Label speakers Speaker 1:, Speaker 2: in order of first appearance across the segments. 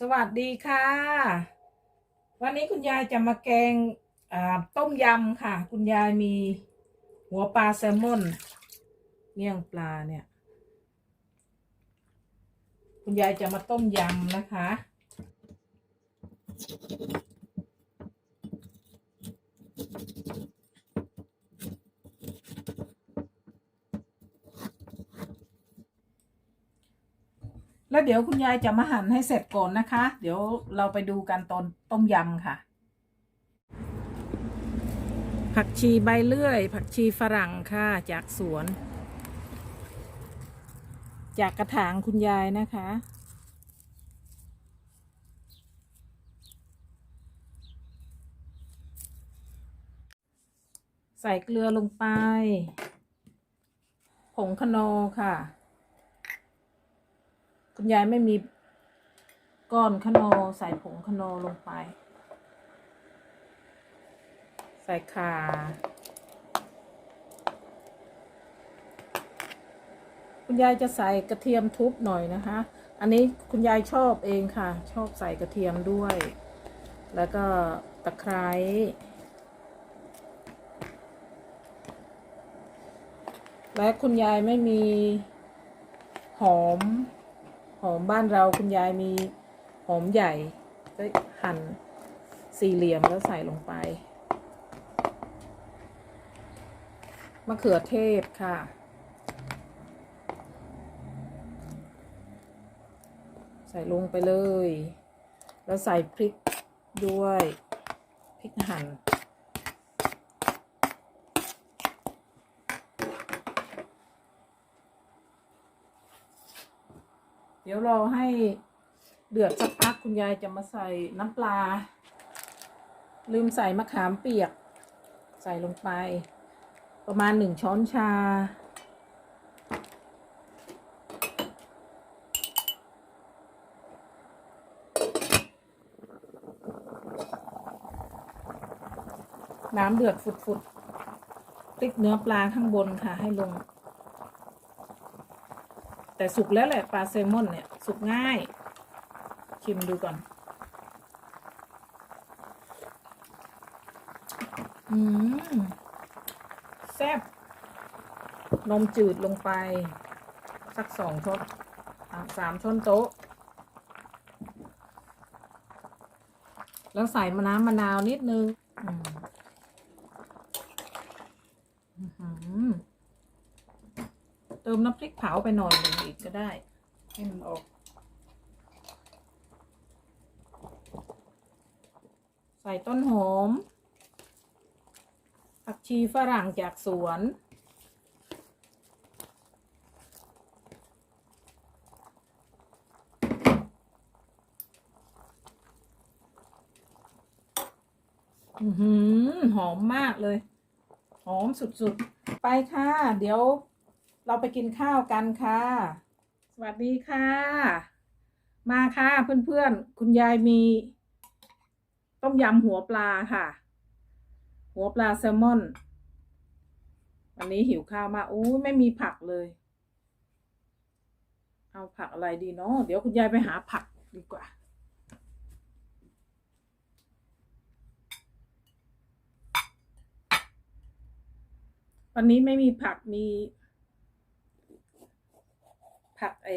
Speaker 1: สวัสดีค่ะ วันนี้คุณยายจะมาแกงต้มยำค่ะ คุณยายมีหัวปลาแซลมอนเมี่ยงปลาเนี่ย คุณยายจะมาต้มยำนะคะ แล้วเดี๋ยวคุณยายจะมาหั่นให้เสร็จก่อนนะคะ เดี๋ยวเราไปดูกันตอนต้มยำค่ะ ผักชีใบเลื่อย ผักชีฝรั่งค่ะจากสวน จากกระถางคุณยายนะคะใส่เกลือลงไป ผงคโนอค่ะ คุณยายไม่มีก้อนคะโนอใส่ผงคะโนอลงไป ใส่ข่าคุณยายจะใส่กระเทียมทุบหน่อยนะคะ อันนี้คุณยายชอบเองค่ะ ชอบใส่กระเทียมด้วย แล้วก็ตะไคร้และคุณยายไม่มีหอม บ้านเราคุณยายมีหอมใหญ่ ก็หั่นสี่เหลี่ยมแล้วใส่ลงไป มะเขือเทศค่ะใส่ลงไปเลย แล้วใส่พริกด้วย พริกหั่น เดี๋ยวรอให้เดือดสักพักคุณยายจะมาใส่น้ำปลา ลืมใส่มะขามเปียก ใส่ลงไป ประมาณหนึ่งช้อนชา น้ำเดือดฝุดๆติ๊กเนื้อปลาข้างบนค่ะให้ลง แต่สุกแล้วแหละปลาแซลมอนเนี่ย สุกง่าย ชิมดูก่อน อืม แซ่บ นมจืดลงไป สักสองช้อนสามช้อนโต๊ะ แล้วใส่มะน้ำมะนาวนิดนึงอืมอื้อหือ เติ มน้ำพริกเผาไปหน่อยหนึ่งอีกก็ได้ ให้มันออก ใส่ต้นหอมผักชีฝรั่งจากสวนหือหอมมากเลย หอมสุดๆ ไปค่ะ เดี๋ยว เราไปกินข้าวกันค่ะ สวัสดีค่ะ มาค่ะเพื่อนๆ คุณยายมี ต้มยำหัวปลาค่ะ หัวปลาแซลมอน วันนี้หิวข้าวมากอู้ไม่มีผักเลย เอาผักอะไรดีเนาะเดี๋ยวคุณยายไปหาผักดีกว่าวันนี้ไม่มีผักมี ผักไอ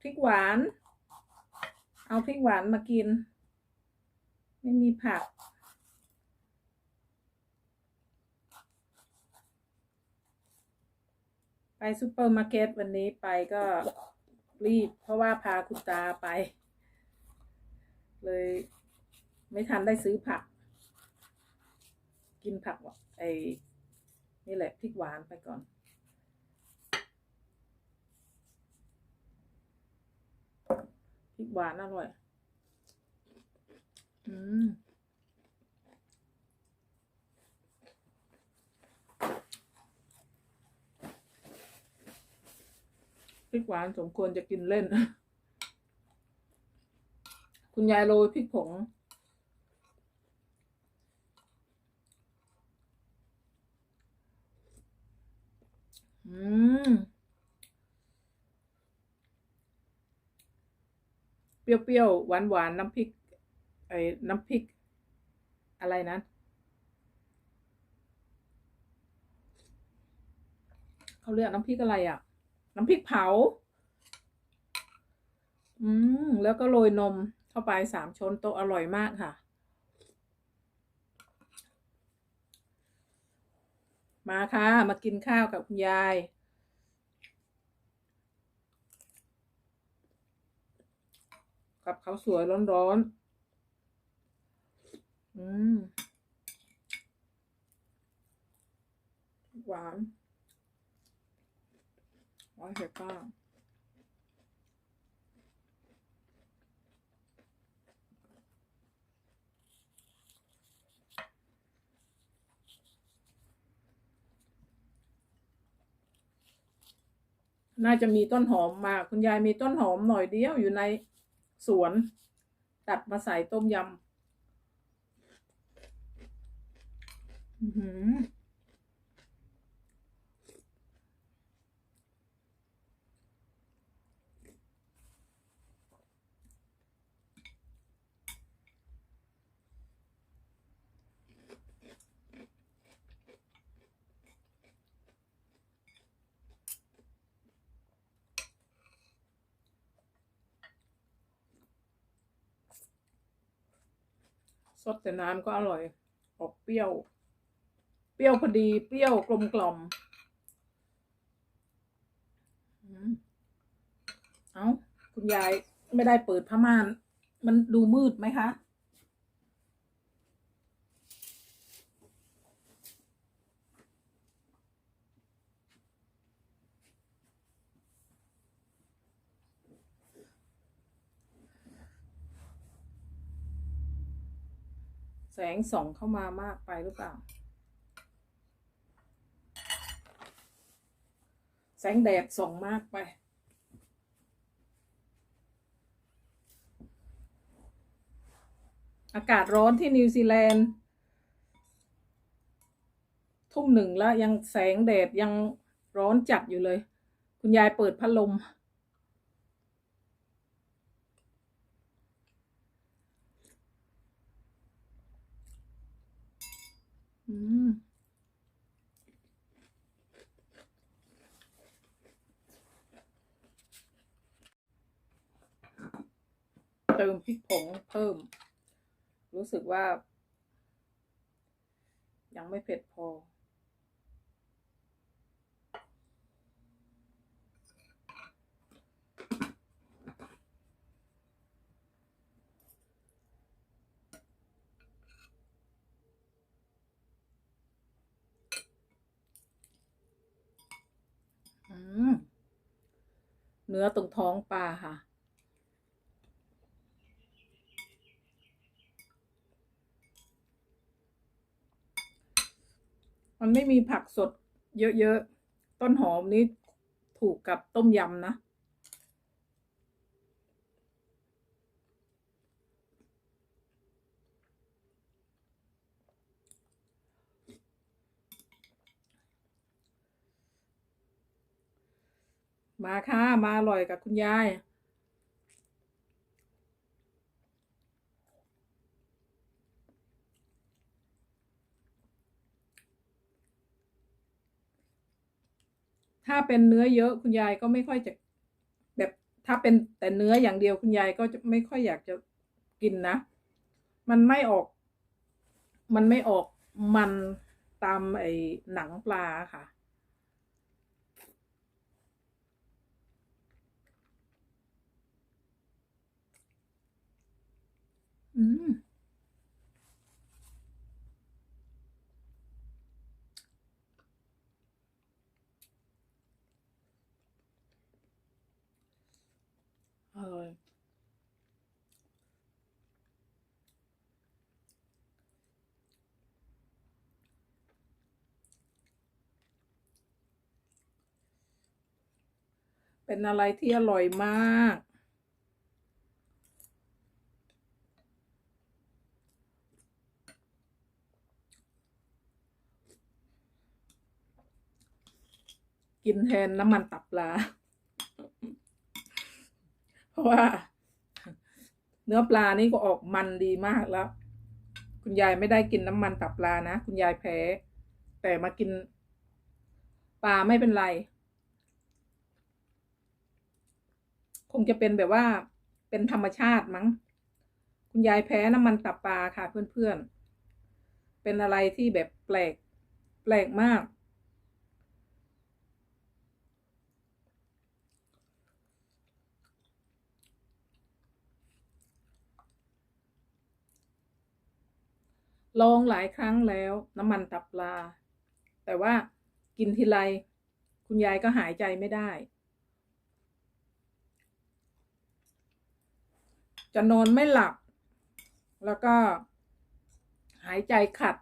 Speaker 1: พริกหวาน เอาพริกหวานมากิน ไม่มีผัก ไปซูเปอร์มาร์เก็ตวันนี้ไปก็รีบ เพราะว่าพาคุณตาไป เลย ไม่ทันได้ซื้อผัก กินผักไอ นี่แหละพริกหวานไปก่อน พริกหวานอร่อย อืมพริกหวานสมควรจะกินเล่น คุณยายโรยพริกผง อืม เปรี้ยวๆ หวานๆ น้ำพริก ไอ้น้ำพริก อะไรนะเขาเรียกน้ำพริกอะไรอะ่ะ น้ำพริกเผา อืม แล้วก็โรยนมเข้าไปสามชนโต๊ะอร่อยมากค่ะ มาค่ะ มากินข้าวกับคุณยาย กับเขาสวยร้อนๆ อืม หวานหวานเผ็ดมาก น่าจะมีต้นหอมมา คุณยายมีต้นหอมหน่อยเดียวอยู่ในสวน ตัดมาใส่ต้มยำ สดแต่น้ำก็อร่อย ออกเปรี้ยว เปรี้ยวพอดี เปรี้ยวกลมกล่อมเอ้า คุณยายไม่ได้เปิดผ้าม่าน มันดูมืดไหมคะ งส่องเข้ามามากไปหรือเปล่า แสงแดดส่องมากไป อากาศร้อนที่นิวซีแลนด์ ทุ่มหนึ่งแล้วยังแสงแดดยังร้อนจัดอยู่เลย คุณยายเปิดพัดลม อืมเติมพริกผงเพิ่ม รู้สึกว่า ยังไม่เผ็ดพอม เนื้อตรงท้องปลาค่ะ มันไม่มีผักสดเยอะๆ ต้นหอมนี้ถูกกับต้มยำนะ มาค่ะมาอร่อยกับคุณยาย ถ้าเป็นเนื้อเยอะคุณยายก็ไม่ค่อยจะแบบถ้าเป็นแต่เนื้ออย่างเดียวคุณยายก็จะไม่ค่อยอยากจะกินนะ มันไม่ออก มันไม่ออกมันตามไอ้หนังปลาค่ะ เป็นอะไรที่อร่อยมาก กินแทนน้ำมันตับปลา เพราะว่า เนื้อปลานี่ก็ออกมันดีมากแล้ว คุณยายไม่ได้กินน้ำมันตับปลานะ คุณยายแพ้ แต่มากิน ปลาไม่เป็นไร คงจะเป็นแบบว่าเป็นธรรมชาติมั้ง คุณยายแพ้น้ำมันตับปลาค่ะเพื่อนๆ เป็นอะไรที่แบบแปลก แปลกมาก ลองหลายครั้งแล้วน้ำมันตับปลา แต่ว่ากินทีไร คุณยายก็หายใจไม่ได้ จะนอนไม่หลับ แล้วก็หายใจขัด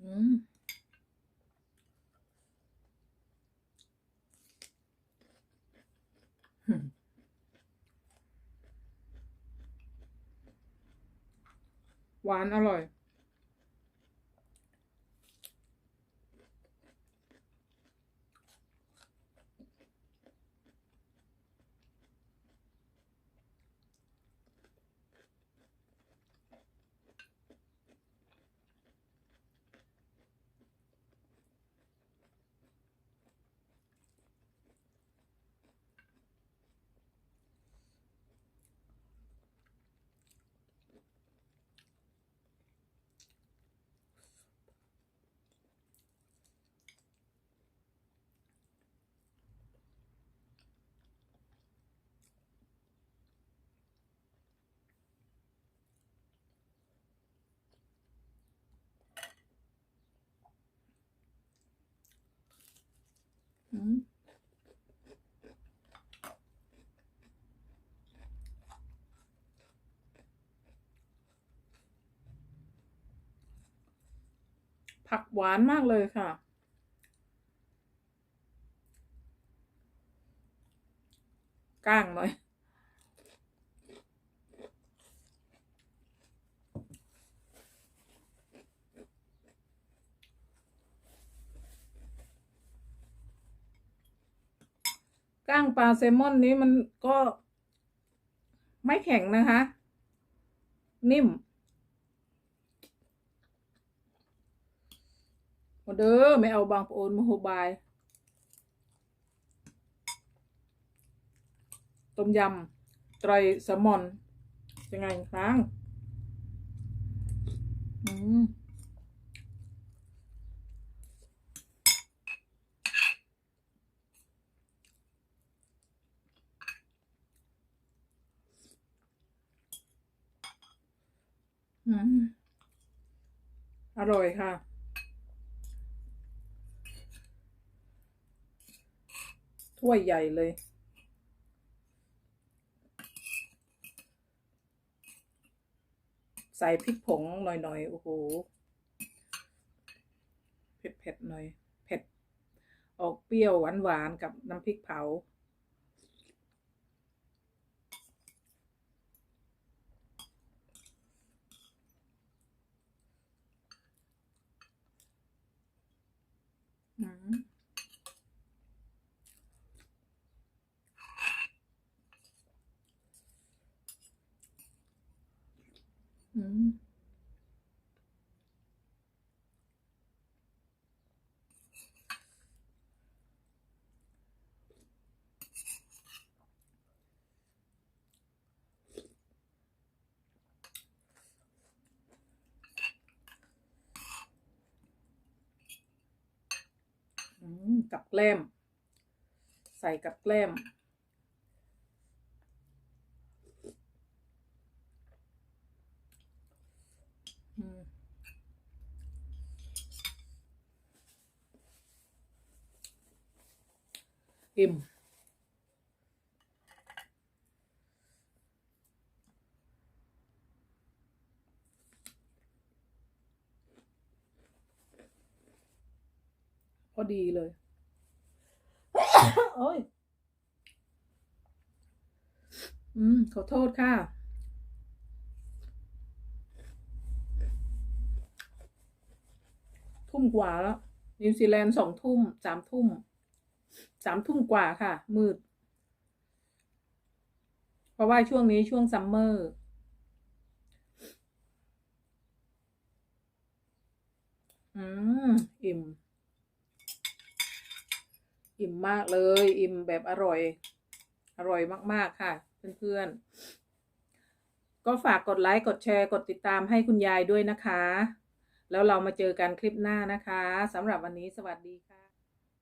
Speaker 1: อืม หวานอร่อย ผักหวานมากเลยค่ะ ก้างหน่อย ปลาแซลมอนนี้มันก็ ไม่แข็งนะคะ นิ่มมาเด้อไม่เอาบางโอนมาโฮบาย ต้มยำไตรแซลมอนยังไงครั้ง อืม อืมอร่อยค่ะ ถ้วยใหญ่เลย ใส่พริกผงหน่อยๆ โอ้โห เผ็ดๆหน่อย เผ็ด ออกเปรี้ยวหวานๆ กับน้ำพริกเผา กับแกล้ม ใส่กับแกล้ม พิมพอดีเลย โอ้ย อืม ขอโทษค่ะทุ่มกว่าแล้ว นิวซีแลนด์สองทุ่มสามทุ่ม สามทุ่มกว่าค่ะ มืด เพราะว่าช่วงนี้ช่วงซัมเมอร์อืม อิ่ม อิ่มมากเลย อิ่มแบบอร่อย อร่อยมาก ๆ ค่ะ เพื่อนๆ ก็ฝากกดไลค์ กดแชร์ กดติดตามให้คุณยายด้วยนะคะ แล้วเรามาเจอกันคลิปหน้านะคะสำหรับวันนี้สวัสดีค่ะ